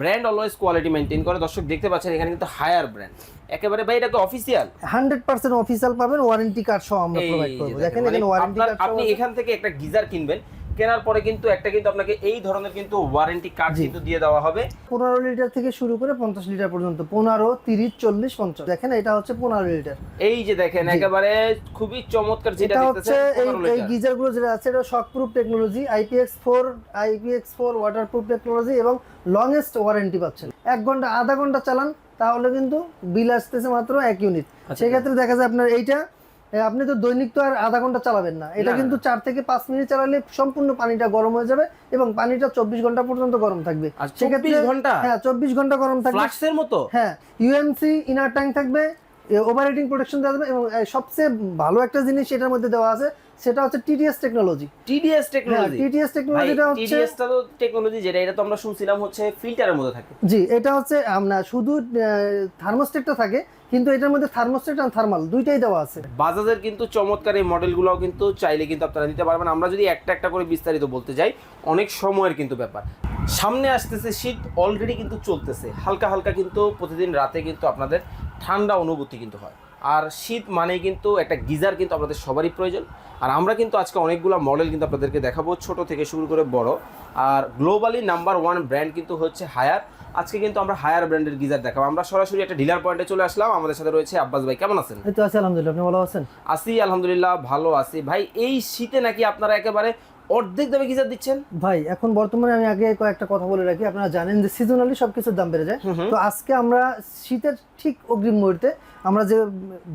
Brand always quality maintain করে। দর্শক দেখতে পাচ্ছেন এখানে কিন্তু হায়ার ব্র্যান্ড একেবারে ভাই এটা তো অফিসিয়াল হান্ড্রেড পার্সেন্ট অফিসিয়াল পাবেন ওয়ারেন্টি কার্ড সহ আমরা প্রোভাইড করব। দেখেন এখানে ওয়ারেন্টি কার্ড মানে আপনি এখান থেকে একটা গিজার কিনবেন কেনার পরে কিন্তু একটা কিন্তু আপনাকে এই ধরনের কিন্তু ওয়ারেন্টি কার্ড কিন্তু দিয়ে দেওয়া হবে। পনেরো লিটার থেকে শুরু করে পঞ্চাশ লিটার পর্যন্ত পনেরো তিরিশ চল্লিশ পঞ্চাশ। দেখেন এটা হচ্ছে পনেরো লিটার। এই যে দেখেন একেবারে খুবই চমৎকার যেটা হচ্ছে এই 15 এই গিজারগুলো যেটা আছে এটা shockproof technology IPX four IPX four waterproof technology এবং লংয়েস্ট ওয়ারেন্টি পাচ্ছেন। এক ঘণ্টা আধা ঘণ্টা চালান তাহলে কিন্তু বিল আসতেছে মাত্র এক ইউনিট আচ্ছা। সেক্ষেত্রে দেখা যায় আপনার এইটা আপনি তো দৈনিক তো আর আধা ঘণ্টা চালাবেন না। এটা কিন্তু চার থেকে পাঁচ মিনিট চালালে সম্পূর্ণ পানিটা গরম হয়ে যাবে এবং পানিটা চব্বিশ ঘণ্টা পর্যন্ত গরম থাকবে। আর 24 ঘণ্টা? হ্যাঁ চব্বিশ ঘণ্টা গরম থাকবে। ফ্লাক্সের মতো? হ্যাঁ ইউএমসি ইনার ট্যাঙ্ক থাকবে ওভার প্রোটেকশন দেওয়া যাবে এবং সবচেয়ে ভালো একটা জিনিস এটার মধ্যে দেওয়া আছে সেটা হচ্ছে TDS technology TDS technology TDS টেকনোলজিটা হচ্ছে টিডিএস তো টেকনোলজি যেটা এটা তো আমরা শুনছিলাম হচ্ছে ফিল্টারের মধ্যে থাকে। জি এটা হচ্ছে আমরা শুধু থার্মোস্টেটটা থাকে কিন্তু এটার মধ্যে থার্মোস্টেট আর থার্মাল দুইটাই দেওয়া আছে। বাজাজের কিন্তু চমৎকার এই মডেলগুলোও কিন্তু চাইলে কিন্তু আপনারা নিতে পারবেন। আমরা যদি একটা একটা করে বিস্তারিত বলতে যাই অনেক সময়ের কিন্তু ব্যাপার। সামনে আসতেছে শীত অলরেডি কিন্তু চলতেছে। হালকা হালকা কিন্তু প্রতিদিন রাতে কিন্তু আপনাদের ঠান্ডা অনুভূতি কিন্তু হয়। আর শীত মানেই কিন্তু একটা গিজার কিন্তু আপনাদের সবারই প্রয়োজন। আর আমরা কিন্তু আজকে অনেকগুলো মডেল কিন্তু আপনাদেরকে দেখাবো ছোট থেকে শুরু করে বড়। আর গ্লোবালি নাম্বার ওয়ান ব্র্যান্ড কিন্তু হচ্ছে হায়ার। আজকে কিন্তু আমরা হায়ার ব্র্যান্ডের গিজার দেখাবো। আমরা সরাসরি একটা ডিলার পয়েন্টে চলে আসলাম। আমাদের সাথে রয়েছে আব্বাস ভাই। কেমন আছেন? এই তো আছে আলহামদুলিল্লাহ। আপনি ভালো আছেন? আছি আলহামদুলিল্লাহ ভালো আছি। ভাই এই শীতে নাকি আপনারা একেবারে অর্ধেক দামে গিজার দিচ্ছেন? ভাই এখন বর্তমানে আমি আগে কয়েকটা কথা বলে রাখি। আপনারা জানেন যে সিজনালি সবকিছুর দাম বেড়ে যায়। তো আজকে আমরা শীতের ঠিক অগ্রিম মুহূর্তে আমরা যে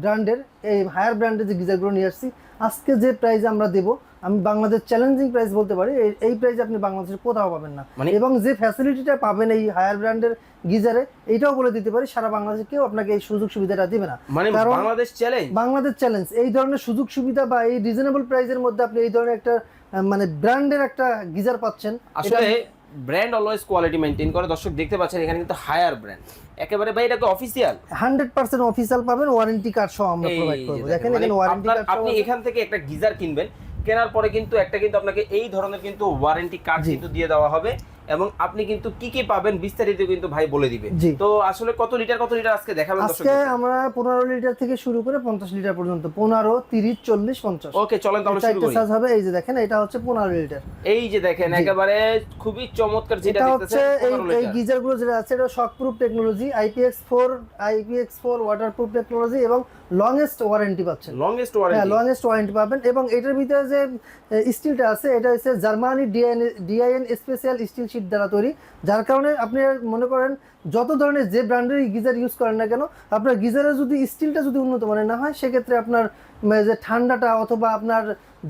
ব্র্যান্ডের এই হায়ার ব্র্যান্ডের যে গিজারগুলো নিয়ে আসছি আজকে যে প্রাইস আমরা দেব আমি বাংলাদেশ চ্যালেঞ্জিং প্রাইস বলতে পারি এই- প্রাইস আপনি বাংলাদেশে কোথাও পাবেন না। মানে- এবং যে ফ্যাসিলিটিটা পাবেন এই হায়ার ব্র্যান্ডের গিজারে এটাও বলে দিতে পারি সারা বাংলাদেশে কেউ আপনাকে এই সুযোগ সুবিধাটা দিবে না। মানে বাংলাদেশ চ্যালেঞ্জ বাংলাদেশ চ্যালেঞ্জ এই ধরনের সুযোগ সুবিধা বা এই রিজনেবল প্রাইসের মধ্যে আপনি এই ধরনের একটা মানে ব্র্যান্ডের একটা গিজার পাচ্ছেন। আসলে ব্র্যান্ড অলওয়েজ কোয়ালিটি মেনটেন করে। দর্শক দেখতে পাচ্ছেন এখানে কিন্তু হায়ার ব্র্যান্ড একেবারে ভাই এটা তো অফিসিয়াল হান্ড্রেড পার্সেন্ট অফিসিয়াল পাবেন ওয়ারেন্টি কার্ড সহ আমরা প্রোভাইড করব। দেখেন মানে এখানে ওয়ারেন্টি কার্ড আপনি এখান থেকে একটা গিজার কিনবেন কেনার পরে কিন্তু একটা কিন্তু আপনাকে এই ধরনের কিন্তু ওয়ারেন্টি কার্ড কিন্তু দিয়ে দেওয়া হবে। এবং আপনি কিন্তু কি কি পাবেন বিস্তারিত কিন্তু ভাই বলে দিবে। তো আসলে কত লিটার কত লিটার আজকে দেখাবেন দর্শক আজকে আমরা পনেরো লিটার থেকে শুরু করে পঞ্চাশ লিটার পর্যন্ত পনেরো তিরিশ চল্লিশ পঞ্চাশ। ওকে চলেন তাহলে শুরু করি। হবে এই যে দেখেন এটা হচ্ছে পনেরো লিটার। এই যে দেখেন একেবারে খুবই চমৎকার যেটা হচ্ছে দেখতেছেন এই 15 এই লিটার। গিজারগুলো যেটা আছে এটা shockproof technology IPX four IPX four waterproof technology এবং লংয়েস্ট ওয়ারেন্টি পাচ্ছেন। লংগেস্ট হ্যাঁ ওয়ারেন্টি লংয়েস্ট ওয়ারেন্টি পাবেন এবং এটার ভিতরে যে স্টিলটা আছে এটা হচ্ছে Germany DIN DIN special steel sheet দ্বারা তৈরি। যার কারণে আপনি মনে করেন যত ধরনের যে ব্র্যান্ডের গিজার ইউজ করেন না কেন আপনার গিজারের যদি স্টিলটা যদি উন্নত মানের না হয় সেক্ষেত্রে আপনার যে ঠান্ডাটা অথবা আপনার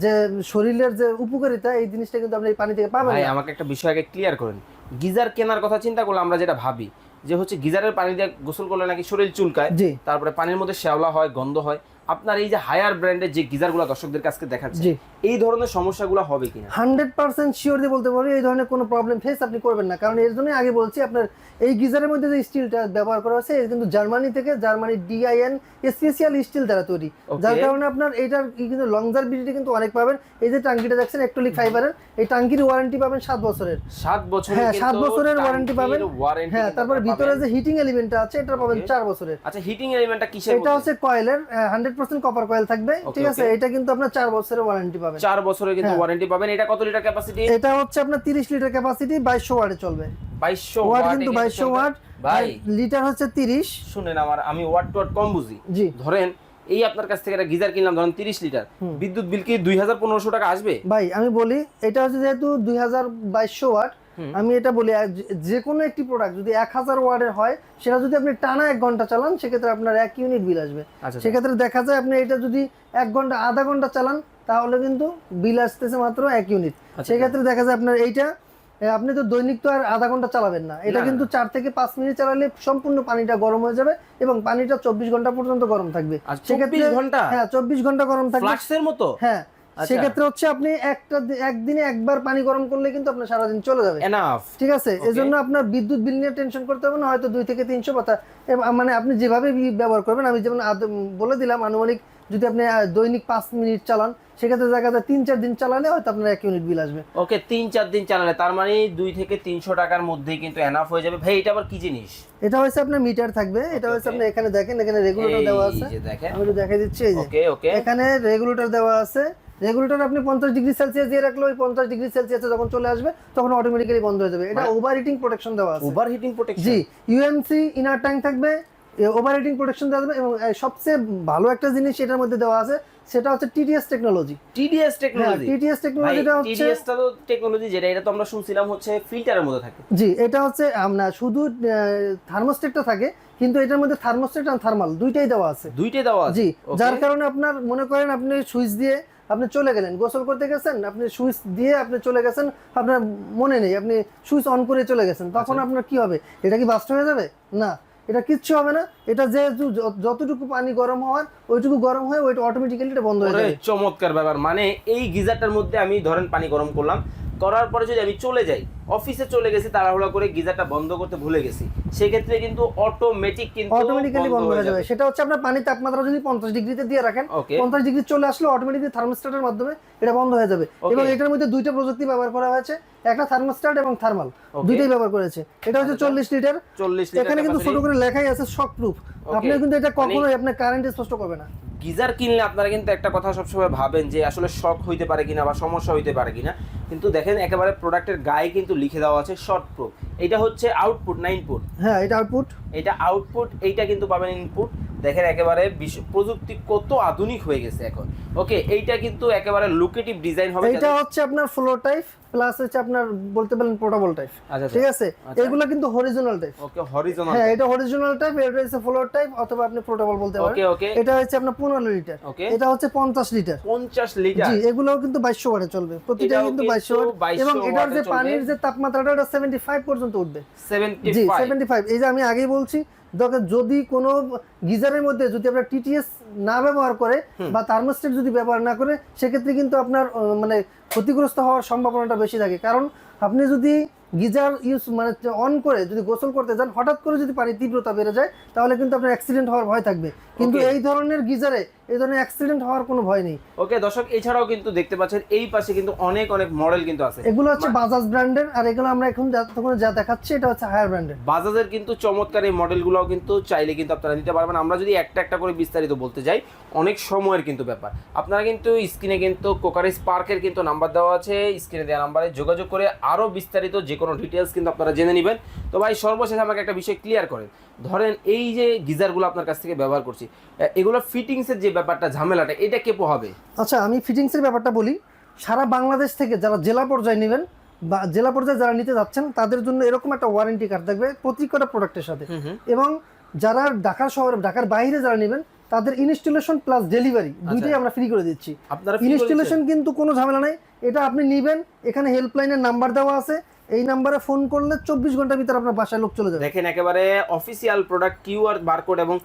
যে শরীরের যে উপকারিতা এই জিনিসটা কিন্তু আপনি এই পানি থেকে পাবেন না। আমাকে একটা বিষয় আগে ক্লিয়ার করেন। গিজার কেনার কথা চিন্তা করলে আমরা যেটা ভাবি যে হচ্ছে গিজারের পানি দিয়ে গোসল করলে নাকি শরীর চুলকায়। তারপরে পানির মধ্যে শ্যাওলা হয় গন্ধ হয়। আপনার এই যে হায়ার ব্র্যান্ডের যে গিজারগুলো দর্শকদের কাছে দেখাচ্ছে এই ধরনের সমস্যাগুলো হবে কিনা? হান্ড্রেড পার্সেন্ট শিওর দিয়ে বলতে পারি এই ধরনের কোনো প্রবলেম ফেস আপনি করবেন না। কারণ এর জন্যই আগে বলছি আপনার এই গিজারের মধ্যে যে স্টিলটা ব্যবহার করা হয়েছে এটা কিন্তু জার্মানি থেকে জার্মানি ডিআইএন স্পেশাল স্টিল দ্বারা তৈরি। যার কারণে আপনার এটার কিন্তু লংজারবিলিটি কিন্তু অনেক পাবেন। এই যে টাঙ্কিটা দেখছেন একটুলি ফাইবারের এই টাঙ্কির ওয়ারেন্টি পাবেন সাত বছরের। সাত বছর হ্যাঁ সাত বছরের ওয়ারেন্টি পাবেন। হ্যাঁ তারপরে ভিতরে যে হিটিং এলিমেন্টটা আছে এটা পাবেন. চার বছরের। আচ্ছা হিটিং এলিমেন্টটা কিসের এটা হচ্ছে কয়েলের হান্ড্রেড পার্সেন্ট কপার কয়েল থাকবে ঠিক আছে? এটা কিন্তু আপনার চার বছরের ওয়ারেন্টি পাবেন। চার বছরের কিন্তু হ্যাঁ। ওয়ারেন্টি পাবেন। এটা কত লিটার ক্যাপাসিটি এটা হচ্ছে আপনার তিরিশ লিটার ক্যাপাসিটি বাইশশো ওয়ার্ডে চলবে। বাইশশো ওয়াট কিন্তু বাইশশো ওয়াট ভাই। লিটার হচ্ছে তিরিশ। শুনেন আমার আমি ওয়াট টু ওয়াট কম বুঝি। ধরেন এই আপনার কাছ থেকে একটা গিজার কিনলাম ধরেন তিরিশ লিটার বিদ্যুৎ বিল কি দুই হাজার পনেরোশো টাকা আসবে? ভাই আমি বলি এটা হচ্ছে যেহেতু দুই হাজার বাইশশো ওয়াট আমি এটা বলি যে- কোনো একটি প্রোডাক্ট যদি এক হাজার ওয়ার্ডের হয় সেটা যদি আপনি টানা এক ঘণ্টা চালান সেক্ষেত্রে আপনার এক ইউনিট বিল আসবে। আচ্ছা সেক্ষেত্রে দেখা যায় আপনি এটা যদি এক ঘণ্টা আধা ঘণ্টা চালান তাহলে কিন্তু বিল আসতেছে মাত্র এক ইউনিট আচ্ছা। সেক্ষেত্রে দেখা যায় আপনার এইটা আপনি তো দৈনিক তো আর আধা ঘণ্টা চালাবেন না। এটা কিন্তু চার থেকে পাঁচ মিনিট চালালে সম্পূর্ণ পানিটা গরম হয়ে যাবে এবং পানিটা চব্বিশ ঘণ্টা পর্যন্ত গরম থাকবে। আর 24 ঘণ্টা? হ্যাঁ চব্বিশ ঘণ্টা গরম থাকবে। মতো? হ্যাঁ আচ্ছা। সেক্ষেত্রে হচ্ছে আপনি একটা একদিনে একবার পানি গরম করলে কিন্তু আপনার সারাদিন চলে যাবে। এনাফ ঠিক আছে? এজন্য আপনার বিদ্যুৎ বিল নিয়ে টেনশন করতে হবে না হয়তো দুই থেকে তিনশো পাতা মানে আপনি যেভাবে ব্যবহার করবেন আমি যেমন বলে দিলাম আনুমানিক যদি আপনি দৈনিক পাঁচ মিনিট চালান সেক্ষেত্রে দেখা যায় তিন চার দিন চালালে হয়তো আপনার এক ইউনিট বিল আসবে। ওকে তিন চার দিন চালালে তার মানে দুই থেকে তিনশো টাকার মধ্যেই কিন্তু এনাফ হয়ে যাবে। ভাই এটা আবার কি জিনিস? এটা হচ্ছে আপনার মিটার থাকবে এটা হচ্ছে আপনি এখানে দেখেন এখানে রেগুলেটর দেওয়া আছে। আমি একটু দেখাই দিচ্ছি এই যে। ওকে ওকে এখানে রেগুলেটর দেওয়া আছে রেগুলেটর আপনি পঞ্চাশ ডিগ্রি সেলসিয়াস দিয়ে রাখলে ওই পঞ্চাশ ডিগ্রি সেলসিয়াসে যখন চলে আসবে তখন অটোমেটিক্যালি বন্ধ হয়ে যাবে। এটা ওভার হিটিং প্রোটেকশন দেওয়া আছে। ওভার হিটিং প্রোটেকশন জি ইউএমসি ইনার ট্যাঙ্ক থাকবে ওভার হিটিং প্রোটেকশন দেওয়া যাবে এবং সবচেয়ে ভালো একটা জিনিস এটার মধ্যে দেওয়া আছে সেটা হচ্ছে TDS technology TDS technology TDS টেকনোলজিটা হচ্ছে টিডিএসটা তো টেকনোলজি যেটা এটা তো আমরা শুনছিলাম হচ্ছে ফিল্টারের মধ্যে থাকে। জি এটা হচ্ছে আমরা শুধু থার্মোস্টেটটা থাকে কিন্তু এটার মধ্যে থার্মোস্টেট আর থার্মাল দুইটাই দেওয়া আছে। দুইটাই দেওয়া আছে। জি যার কারণে আপনার মনে করেন আপনি সুইচ দিয়ে আপনি চলে গেলেন গোসল করতে গেছেন আপনি সুইচ দিয়ে আপনি চলে গেছেন আপনার মনে নেই আপনি সুইচ অন করে চলে গেছেন তখন আচ্ছা। আপনার কি হবে? এটা কি বাস্ট হয়ে যাবে? না। এটা কিচ্ছু হবে না এটা যেহেতু যতটুকু পানি গরম হওয়ার ওইটুকু গরম হয়ে ওইটা অটোমেটিক্যালি এটা বন্ধ হয়ে যাবে। চমৎকার ব্যাপার। মানে এই গিজারটার মধ্যে আমি ধরেন পানি গরম করলাম করার পরে যদি আমি চলে যাই অফিসে চলে গেছি তাড়াহুড়া করে গিজারটা বন্ধ করতে ভুলে গেছি। সেক্ষেত্রে কিন্তু অটোমেটিক কিন্তু অটোমেটিক্যালি বন্ধ হয়ে যাবে। সেটা হচ্ছে আপনার পানির তাপমাত্রা যদি পঞ্চাশ ডিগ্রিতে দিয়ে রাখেন Okay. পঞ্চাশ ডিগ্রি চলে আসলে অটোমেটিকলি থার্মোস্ট্যাটের মাধ্যমে এটা বন্ধ হয়ে যাবে। এবং এটার মধ্যে দুইটা প্রযুক্তি ব্যবহার করা হয়েছে। একটা থার্মোস্ট্যাট এবং থার্মাল. দুইটাই ব্যবহার করেছে। এটা হচ্ছে আচ্ছা। চল্লিশ লিটার। চল্লিশ লিটার এখানে কিন্তু ছোট করে লেখাই আছে শক প্রুফ আপনি কিন্তু এটা কখনোই আপনার কারেন্ট স্পষ্ট করবে না। গিজার কিনলে আপনারা কিন্তু একটা কথা সবসময় ভাবেন যে আসলে শক হইতে পারে কিনা বা সমস্যা হইতে পারে কিনা। কিন্তু দেখেন একেবারে প্রোডাক্টের গায়ে কিন্তু লিখে দেওয়া আছে শর্ট প্রুফ এটা হচ্ছে আউটপুট না ইনপুট হ্যাঁ এটা আউটপুট এটা আউটপুট এইটা কিন্তু পাবেন ইনপুট দেখেন একেবারে প্রযুক্তি কত আধুনিক হয়ে গেছে এখন। ওকে এইটা কিন্তু একেবারে লুকেটিভ ডিজাইন হবে। এটা হচ্ছে আপনার ফ্লো টাইপ প্লাস হচ্ছে আপনার বলতে পারেন পোর্টেবল টাইপ আচ্ছা ঠিক আছে? আচ্ছা। এগুলো কিন্তু হরিজোনাল টাইপ ওকে হরিজনাল হ্যাঁ এটা হরিজোনাল টাইপ এটা হচ্ছে ফ্লোর টাইপ অথবা আপনি পোর্টেবল বলতে পারেন। ওকে ওকে এটা হচ্ছে আপনার পনেরো লিটার ওকে এটা হচ্ছে পঞ্চাশ লিটার 50 লিটার জি এগুলোও কিন্তু বাইশশো ওয়াটে চলবে। প্রতিটা কিন্তু কিন্তু বাইশশো ওয়াট এবং এটার যে পানির যে তাপমাত্রাটা সেভেন্টি ফাইভ পর্যন্ত উঠবে। জি 75 সেভেন্টি ফাইভ এই যে আমি আগেই বলছি দেখেন যদি কোনো গিজারের মধ্যে যদি আপনার টিটিএস না ব্যবহার করে বা থার্মোস্টেট যদি ব্যবহার না করে সেক্ষেত্রে কিন্তু আপনার মানে ক্ষতিগ্রস্ত হওয়ার সম্ভাবনাটা বেশি থাকে। কারণ আপনি যদি গিজার ইউজ মানে অন করে যদি গোসল করতে যান হঠাৎ করে যদি পানির তীব্রতা বেড়ে যায় তাহলে কিন্তু আপনার অ্যাক্সিডেন্ট হওয়ার ভয় থাকবে। কিন্তু এই ধরনের গিজারে এই ধরনের অ্যাক্সিডেন্ট হওয়ার কোনো ভয় নেই। ওকে দর্শক এছাড়াও কিন্তু দেখতে পাচ্ছেন এই পাশে কিন্তু অনেক অনেক মডেল কিন্তু আছে। এগুলো হচ্ছে বাজাজ ব্র্যান্ডের আর এগুলো আমরা এখন যতক্ষণ যা দেখাচ্ছি এটা হচ্ছে হায়ার ব্র্যান্ডের বাজাজের কিন্তু চমৎকার এই মডেলগুলোও কিন্তু চাইলে কিন্তু আপনারা নিতে পারবেন। আমরা যদি একটা একটা করে বিস্তারিত বলতে যাই অনেক সময়ের কিন্তু ব্যাপার। আপনারা কিন্তু স্ক্রিনে কিন্তু কোকারিস পার্কের কিন্তু নাম্বার দেওয়া আছে। স্ক্রিনে দেওয়া নাম্বারে যোগাযোগ করে আরও বিস্তারিত যে কোনো ডিটেলস কিন্তু আপনারা জেনে নেবেন। তো ভাই সর্বশেষ আমাকে একটা বিষয় ক্লিয়ার করেন। ধরেন এই যে গিজারগুলো আপনার কাছ থেকে ব্যবহার করছি এগুলো ফিটিংসের যে ব্যাপারটা ঝামেলাটা এটা কে পোহাবে? আচ্ছা আমি ফিটিংসের ব্যাপারটা বলি সারা বাংলাদেশ থেকে যারা জেলা পর্যায়ে নেবেন বা জেলা পর্যায়ে যারা নিতে যাচ্ছেন তাদের জন্য এরকম একটা ওয়ারেন্টি কার্ড থাকবে প্রত্যেকটা প্রোডাক্টের সাথে। এবং যারা ঢাকা শহরে ঢাকার বাইরে যারা নেবেন তাদের ইনস্টলেশন প্লাস ডেলিভারি দুইটাই আমরা ফ্রি করে দিচ্ছি। ইনস্টলেশন কিন্তু কোনো ঝামেলা নাই এটা আপনি নেবেন এখানে হেল্পলাইনের নাম্বার দেওয়া আছে এই নাম্বারে ফোন করলে চব্বিশ ঘণ্টার ভিতরে আপনার বাসায় লোক চলে যাবে। দেখেন একেবারে অফিসিয়াল প্রোডাক্ট কিউআর বারকোড এবং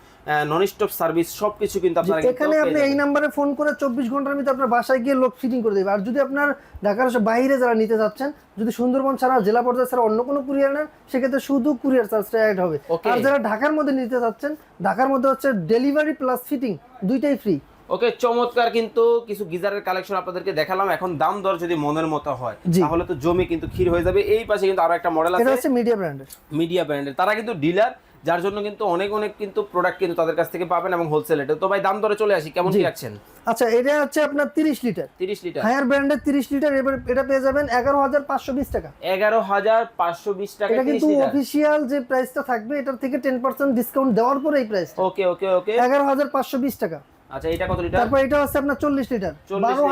নন স্টপ সার্ভিস সবকিছু কিন্তু আপনারা এখানে আপনি এই নাম্বারে ফোন করে চব্বিশ ঘণ্টার ভিতরে আপনার বাসায় গিয়ে লোক ফিটিং করে দেবে। আর যদি আপনার ঢাকার বাইরে যারা নিতে যাচ্ছেন যদি সুন্দরবন ছাড়া জেলা পর্যায়ে ছাড়া অন্য কোনো কুরিয়ার নেন সেক্ষেত্রে শুধু কুরিয়ার চার্জটা অ্যাড হবে। আর যারা ঢাকার মধ্যে নিতে যাচ্ছেন ঢাকার মধ্যে হচ্ছে ডেলিভারি প্লাস ফিটিং দুইটাই ফ্রি ওকে চমৎকার কিন্তু কিছু গিজারের কালেকশন আপনাদেরকে দেখালাম। এখন দাম দর যদি মনের মতো হয় তাহলে তো জমি কিন্তু ক্ষীর হয়ে যাবে। এই পাশে কিন্তু আরও একটা মডেল এটা আছে। হচ্ছে মিডিয়া ব্র্যান্ডের মিডিয়া ব্র্যান্ডের তারা কিন্তু ডিলার যার জন্য কিন্তু অনেক অনেক কিন্তু প্রোডাক্ট কিন্তু তাদের কাছ থেকে পাবেন এবং হোলসেল রেটে তো ভাই দাম দরে চলে আসি। কেমন কি। রাখছেন? আচ্ছা এটা হচ্ছে আপনার তিরিশ লিটার। তিরিশ লিটার। হায়ার ব্র্যান্ডের তিরিশ লিটার এবার এটা পেয়ে যাবেন এগারো হাজার পাঁচশো বিশ টাকা। এগারো হাজার পাঁচশো বিশ টাকা এটা কিন্তু লিটার। অফিসিয়াল যে প্রাইসটা থাকবে এটার থেকে টেন পার্সেন্ট ডিসকাউন্ট দেওয়ার পরে এই প্রাইস ওকে ওকে ওকে। এগারো হাজার পাঁচশো বিশ টাকা। আচ্ছা এটা কত লিটার? তারপর এটা হচ্ছে আপনার 40 লিটার।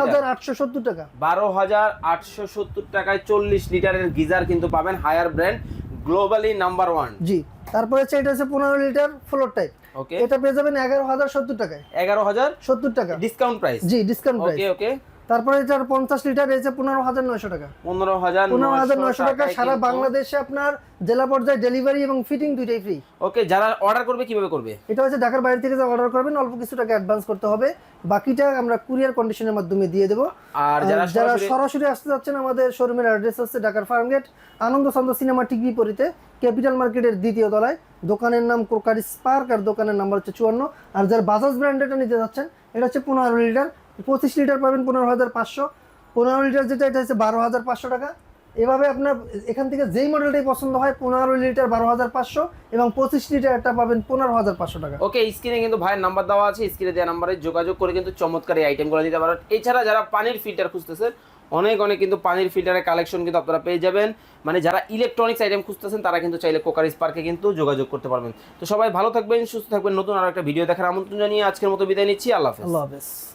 হাজার আটশো সত্তর টাকা। বারো হাজার আটশো সত্তর টাকায় চল্লিশ লিটারের গিজার কিন্তু পাবেন Haier brand globally number one. জি তারপর হচ্ছে এটা হচ্ছে পনেরো লিটার ফ্লোর টাইপ। ওকে। এটা পেয়ে যাবেন এগারো হাজার সত্তর টাকায়। এগারো হাজার সত্তর টাকা। Discount price. জি ডিসকাউন্ট প্রাইস ওকে ওকে। তারপরে এটার পঞ্চাশ লিটার এসে পনেরো হাজার নয়শো টাকা। পনেরো হাজার পনেরো হাজার নয়শো টাকা সারা বাংলাদেশে আপনার জেলা পর্যায়ে ডেলিভারি এবং ফিটিং দুইটাই ফ্রি ওকে যারা অর্ডার করবে কীভাবে করবে? এটা হচ্ছে ঢাকার বাইরে থেকে যা অর্ডার করবেন অল্প কিছু টাকা অ্যাডভান্স করতে হবে। বাকিটা আমরা কুরিয়ার কন্ডিশনের মাধ্যমে দিয়ে দেবো। আর যারা যারা সরাসরি আসতে যাচ্ছেন আমাদের শোরুমের অ্যাড্রেস হচ্ছে ঢাকার ফার্ম গেট আনন্দ চন্দ্র সিনেমা ঠিক বিপরীতে ক্যাপিটাল মার্কেটের দ্বিতীয় তলায়। দোকানের নাম কোকারি স্পার্ক আর দোকানের নাম্বার হচ্ছে চুয়ান্ন। আর যারা বাজাজ ব্র্যান্ডেটা নিতে যাচ্ছেন এটা হচ্ছে পনেরো লিটার। পঁচিশ লিটার পাবেন পনেরো হাজার পাঁচশো। পনেরো লিটার যেটা এটা হচ্ছে বারো হাজার পাঁচশো টাকা। এভাবে আপনার এখান থেকে যেই মডেলটাই পছন্দ হয় পনেরো লিটার বারো হাজার পাঁচশো এবং পঁচিশ লিটার একটা পাবেন পনেরো হাজার পাঁচশো টাকা। ওকে স্ক্রিনে কিন্তু ভাইয়ের নাম্বার দেওয়া আছে স্ক্রিনে দেওয়া নাম্বারে যোগাযোগ করে কিন্তু চমৎকার এই আইটেমগুলো নিতে পারেন এছাড়া যারা পানির ফিল্টার খুঁজতেছেন অনেক অনেক কিন্তু পানির ফিল্টারের কালেকশন কিন্তু আপনারা পেয়ে যাবেন। মানে যারা ইলেকট্রনিক্স আইটেম খুঁজতেছেন তারা কিন্তু চাইলে কোকারিস পার্কে কিন্তু যোগাযোগ করতে পারবেন। তো সবাই ভালো থাকবেন সুস্থ থাকবেন। নতুন আরও একটা ভিডিও দেখার আমন্ত্রণ জানিয়ে আজকের মতো বিদায় নিচ্ছি। আল্লাহ হাফেজ। আল্লাহ হাফেজ।